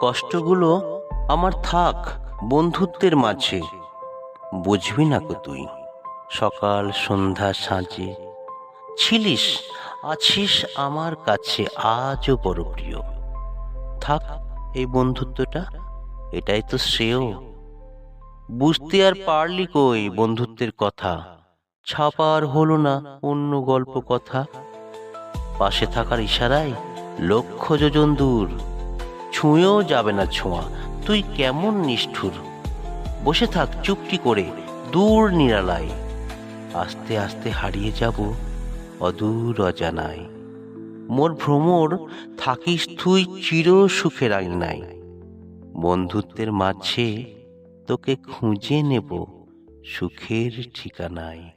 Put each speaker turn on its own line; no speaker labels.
কষ্টগুলো আমার থাক বন্ধুত্বের মাঝে। বুঝবি না কো তুই, সকাল, সন্ধ্যা, সাঁঝে। ছিলিস, আছিস আমার কাছে আজও বড় প্রিয় থাক এই বন্ধুত্বটা, এটাই তো শ্রেয়। বুঝতে আর পারলি কই বন্ধুত্বের কথা? ছাপার হলো না অন্য গল্প কথা। পাশে থাকার ইশারায় লক্ষ যোজন দূর। ছুঁয়েও যাবে না ছোঁয়া। তুই কেমন নিষ্ঠুর। বসে থাক চুপটি করে, দূর নিরালায়। আস্তে আস্তে হারিয়ে যাব অদূর অজানায়। মোর ভ্রমর থাকিস তুই চির সুখের আঙিনায় বন্ধুত্বের মাঝে তোকে খুঁজে নেব সুখের ঠিকানায়।